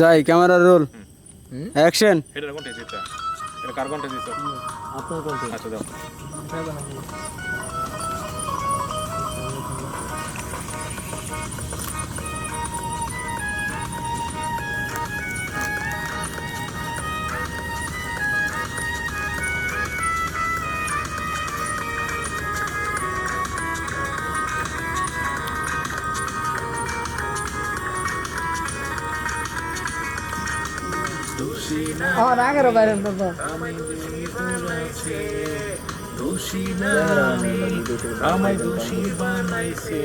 যাই camera roll. Action. এটা কোনটা দিতে? এটা কার কোনটা দিতে? আপনার কোনটা? আচ্ছা দাও। আমার আগের বাইরে দোষী না আমি আমায় দোষী বানাইছে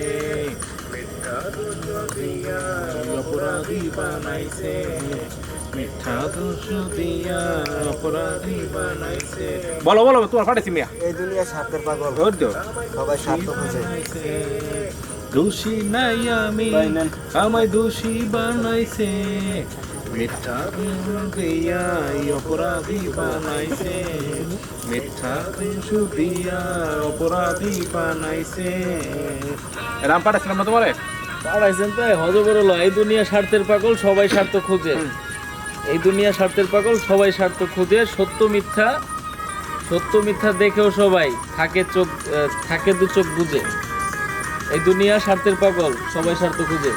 অপরাধী বানাইছে মিথ্যা দোষ দিয়া অপরাধী বানাইছে বলো বলো তোমার ফাটাইছি মিয়া। এই দুনিয়া স্বার্থের পাগল। ধৈর্য সবাই স্বার্থ খোঁজে। দোষী নাই আমি আমায় দোষী বানাইছে। মিথ্যা দিয়া অপরাধী বানাইছে। মিথ্যা অপরাধী বানাইছে। রাম পাঠাচ্ছিলাম না তোমারে? পাড়াইছেন তো হজ লয় এই দুনিয়া স্বার্থের পাগল সবাই স্বার্থ খুঁজে। এই দুনিয়া স্বার্থের পাগল সবাই স্বার্থ খুঁজে। সত্য মিথ্যা সত্য মিথ্যা দেখেও সবাই থাকে চোখ থাকে দু চোখ বুঝে। এই দুনিয়া স্বার্থের পাগল সবাই স্বার্থ খুঁজে।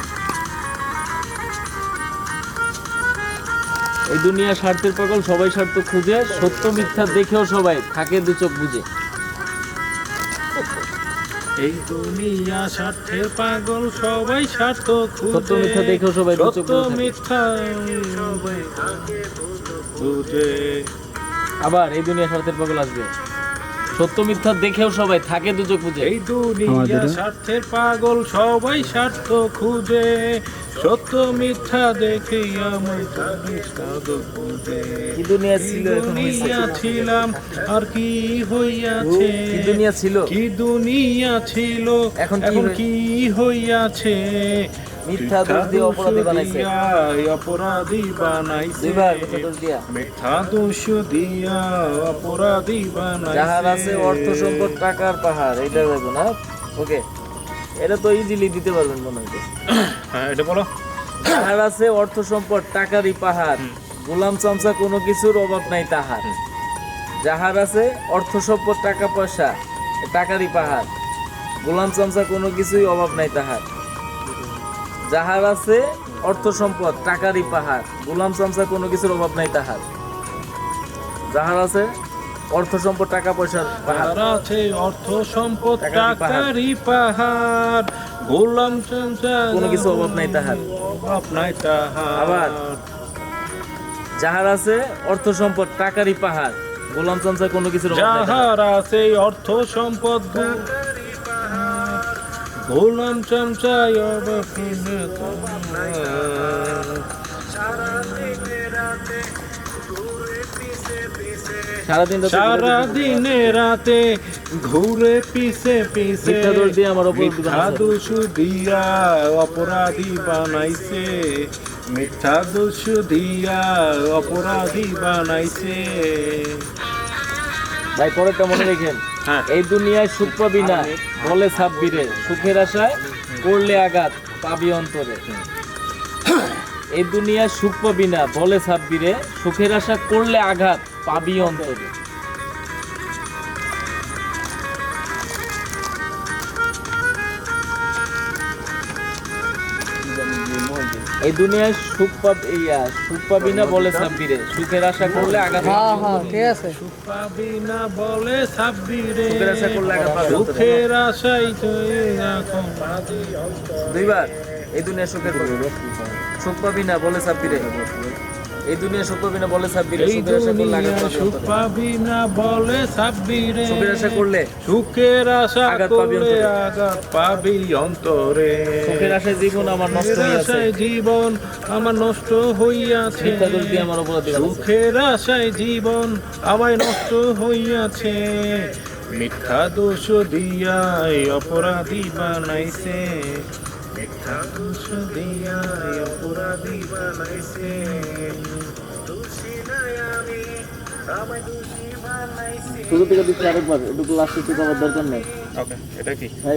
এই দুনিয়া স্বার্থের পাগল সবাই স্বার্থ খুঁজে সত্য মিথ্যা দেখেও সবাই থাকে দু চোখ বুঝে। এই দুনিয়া স্বার্থের পাগল সবাই স্বার্থ সত্য মিথ্যা দেখেও সবাই সত্য মিথ্যা আবার এই দুনিয়া স্বার্থের পাগল আসবে। সত্য মিথ্যা দেখেও সবাই থাকে দু চোখ বুঝে এই দুনিয়া স্বার্থের পাগল সবাই স্বার্থ খুঁজে। সত্য মিথ্যা দেখে আমার বুঝে কি দুনিয়া ছিল দুনিয়া ছিলাম আর কি হইয়াছে? কি দুনিয়া ছিল? কি দুনিয়া ছিল? এখন কি হইয়াছে? মিথ্যা দোষ দিয়ে অপরাধী বানাইছে। অপরাধী বানাইছে। দুইবার মিথ্যা দোষ দিয়া। মিথ্যা দোষ দিয়া অপরাধী বানাইছে। যাহার আছে অর্থ সম্পদ টাকার পাহাড় এটা দেখো না? ওকে এটা তো ইজিলি দিতে পারবেন মনে হয়। হ্যাঁ এটা বলো। যাহার আছে অর্থ সম্পদ টাকারই পাহাড় গোলাম চামচা কোনো কিছুর অভাব নাই তাহার। যাহার আছে অর্থ সম্পদ টাকা পয়সা টাকারই পাহাড় গোলাম চামচা কোনো কিছুই অভাব নাই তাহার। যাহার আছে অর্থ সম্পদ টাকারই পাহাড় গোলাম চামচা কোনো কিছুর অভাব নাই তাহার যাহার আছে অর্থ সম্পদ টাকা পয়সার পাহাড় আছে অর্থ সম্পদ টাকারই পাহাড়। গোলাম চামচা কোনো কিছু অভাব নাই তাহার। অভাব নাই তাহার আবার। যাহার আছে অর্থ সম্পদ টাকারই পাহাড় গোলাম চামচা কোনো কিছুর অভাব নাই। যাহার আছে অর্থ সম্পদ গোলাম নাই সারাদিন রাতে ঘুরে পিছে পিছে দিয়ে আমার অপরাধী মিথ্যা বানাইছে। দোষ দিয়া অপরাধী বানাইছে। মিথ্যা দোষ দিয়া অপরাধী বানাইছে। ভাই পরেরটা মনে রেখেন। এই দুনিয়ায় সুখ পাবি না। বলে সাব্বিরে সুখের আশায় করলে আঘাত পাবি অন্তরে। এই দুনিয়ায় সুখ পাবি না। বলে সাব্বিরে সুখের আশা করলে আঘাত পাবি অন্তরে। এই দুনিয়ায় সুখ পাব ইয়া, সুখ পাবি না বলে সাব্বিরে সুখের আশা করলে আঘাত হ্যাঁ হ্যাঁ ঠিক আছে। সুখ পাবি না বলে সাব্বিরে সুখের আশা করলে আঘাত পাবে সুখের আশাই তুই এখন দুইবার। এই দুনিয়া সুখের সুখ পাবি না বলে ছাব্বিরে। এই দুনিয়া সুখ পাবি না বলে ছাব্বিরে এই দুনিয়া সুখ। পাবি না বলে সাব্বিরে। সুখের আশা করলে সুখের আশা করলে। আঘাত পাবি অন্তরে। সুখের আশায় জীবন আমার নষ্ট হইয়াছে। জীবন আমার নষ্ট হইয়াছে। আমার অপরাধী সুখের আশায় জীবন আমায় নষ্ট হইয়াছে। মিথ্যা দোষ দিয়াই অপরাধী বানাইছে। মিথ্যা দোষ দিয়াই অপরাধী বানাইছে দোষী নাই আমি আমায় দোষী বানাইছে শুরু থেকে দিচ্ছি আরেকবার একটু লাস্টে করার দরকার নেই। ওকে এটা কি? হ্যাঁ,